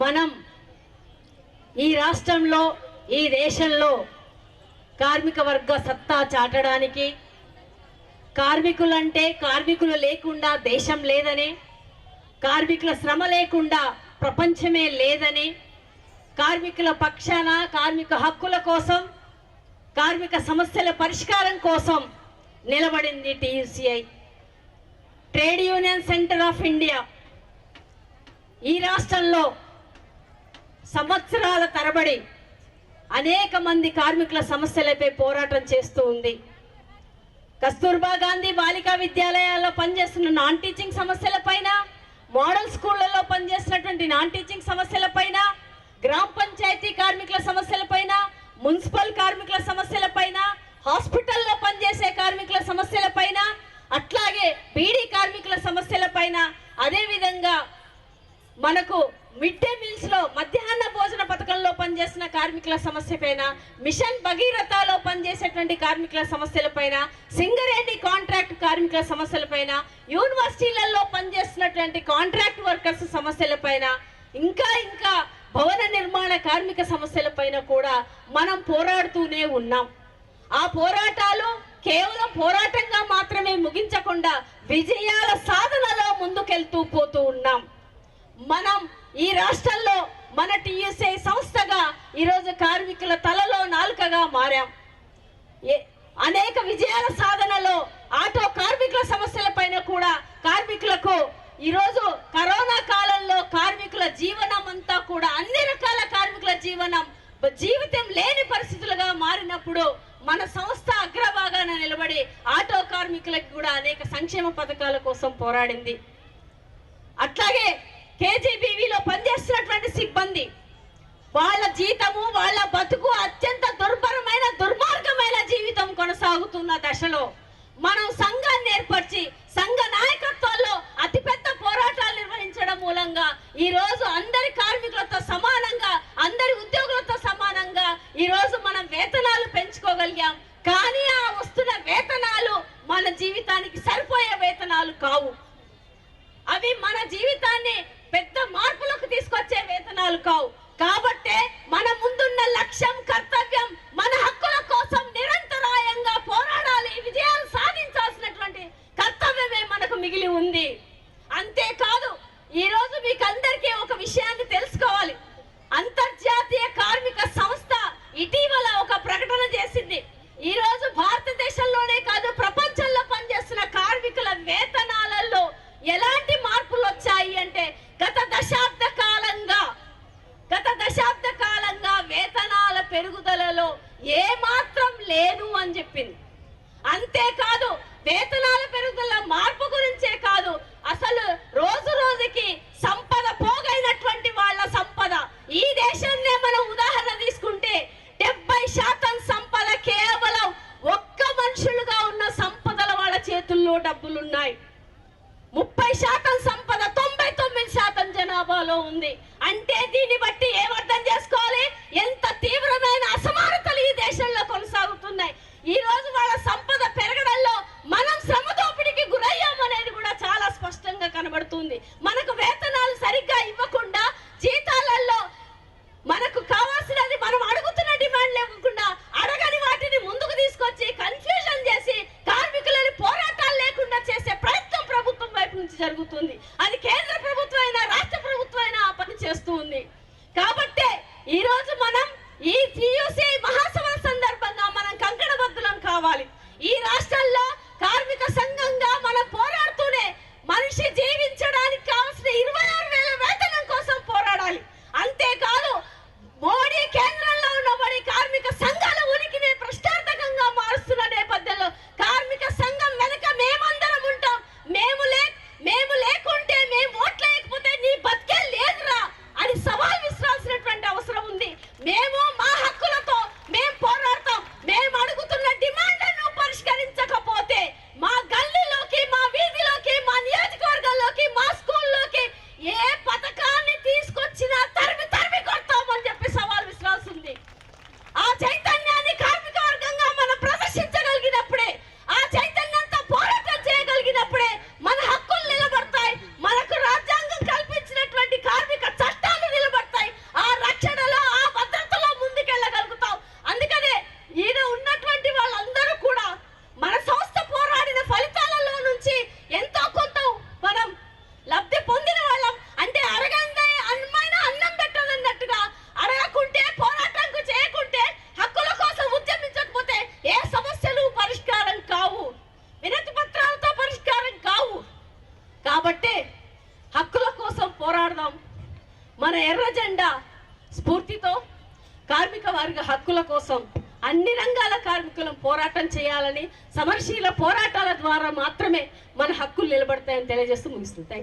మనం ఈ రాష్ట్రంలో ఈ దేశంలో కార్మిక వర్గ సత్తా చాటడానికి కార్మికులంటే కార్మికులు లేకుండా దేశం లేదని కార్మికుల శ్రమ లేకుండా ప్రపంచమే లేదని కార్మికుల పక్షాన కార్మిక హక్కుల కోసం కార్మిక సమస్యల పరిష్కారం కోసం నిలబడింది TUCI trade union centre of India. ఈ రాష్ట్రంలో సంవత్సరాల తరబడి అనేక మంది కార్మికుల సమస్యలపై పోరాటం చేస్తూ ఉంది. కస్తూర్బా గాంధీ బాలికా విద్యాలయాల్లో పనిచేస్తున్న నాన్ టీచింగ్ సమస్యలపైన మోడల్ స్కూళ్ళలో పనిచేస్తున్నటువంటి నాన్ టీచింగ్ సమస్యలపైన గ్రామ పంచాయతీ కార్మికుల సమస్యలపైన మున్సిపల్ కార్మికుల సమస్యలపైన హాస్పిటల్లో పనిచేసే కార్మికుల సమస్యలపైన అట్లాగే బీడీ కార్మికుల సమస్యలపైన అదేవిధంగా మనకు మిడ్ డే మీల్స్లో మధ్యాహ్న భోజన పథకంలో పనిచేసిన కార్మికుల సమస్య పైన మిషన్ భగీరథలో పనిచేసేటువంటి కార్మికుల సమస్యలపైన సింగరేణి కాంట్రాక్ట్ కార్మికుల సమస్యలపైన యూనివర్సిటీలలో పనిచేస్తున్నటువంటి కాంట్రాక్ట్ వర్కర్స్ సమస్యలపైన ఇంకా ఇంకా భవన నిర్మాణ కార్మిక సమస్యలపైన కూడా మనం పోరాడుతూనే ఉన్నాం. ఆ పోరాటాలు కేవలం పోరాటంగా మాత్రమే ముగించకుండా విజయాల సాధనలో ముందుకెళ్తూ పోతూ ఉన్నాం. మనం ఈ రాష్ట్రంలో మన టీఎస్ఐ సంస్థగా ఈరోజు కార్మికుల తలలో నాలుకగా మారాం. ఏ- అనేక విజయాల సాధనలో ఆటో కార్మికుల సమస్యలపైన కూడా కార్మికులకు ఈరోజు కరోనా కాలంలో కార్మికుల జీవనం అంతా కూడా అన్ని రకాల కార్మికుల జీవనం జీవితం లేని పరిస్థితులుగా మారినప్పుడు మన సంస్థ అగ్రభాగాన నిలబడి ఆటో కార్మికులకు కూడా అనేక సంక్షేమ పథకాల కోసం పోరాడింది. అట్లాగే కేజీబీవీలో పనిచేస్తున్నటువంటి సిబ్బంది వాళ్ళ జీతము వాళ్ళ బతుకు అత్యంత దుర్భరమైన దుర్మార్గమైన జీవితం కొనసాగుతున్న దశలో మనం సంఘాన్ని ఏర్పరిచి సంఘ నాయకత్వాల్లో అతిపెద్ద పోరాటాలు నిర్వహించడం మూలంగా ఈ రోజు అందరి కార్మికులతో సమానంగా అందరి ఉద్యోగులతో సమానంగా ఈ రోజు మనం వేతనాలు పెంచుకోగలిగాం. కానీ ఆ వస్తున్న వేతనాలు మన జీవితానికి సరిపోయే వేతనాలు కావు. అవి మన జీవితాన్ని పెద్ద మార్పులకు తీసుకొచ్చే వేతనాలు కావు. కాబట్టే మన ముందున్న లక్ష్యం కర్తవ్యం మన హక్కు మనకు వేతనాలు సరిగ్గా ఇవ్వకుండా జీతాలలో మనకు కావాల్సినది మనం అడుగుతున్న డిమాండ్ లేకుండా అడగని వాటిని ముందుకు తీసుకొచ్చి కన్ఫ్యూజన్ చేసి కార్మికులని పోరాటాలు లేకుండా చేసే ప్రయత్నం ప్రభుత్వం వైపు నుంచి జరుగుతుంది. అది స్ఫూర్తితో కార్మిక వర్గ హక్కుల కోసం అన్ని రంగాల కార్మికులను పోరాటం చేయాలని సమరశీల పోరాటాల ద్వారా మాత్రమే మన హక్కులు నిలబడతాయని తెలియజేస్తూ ముగిస్తుంది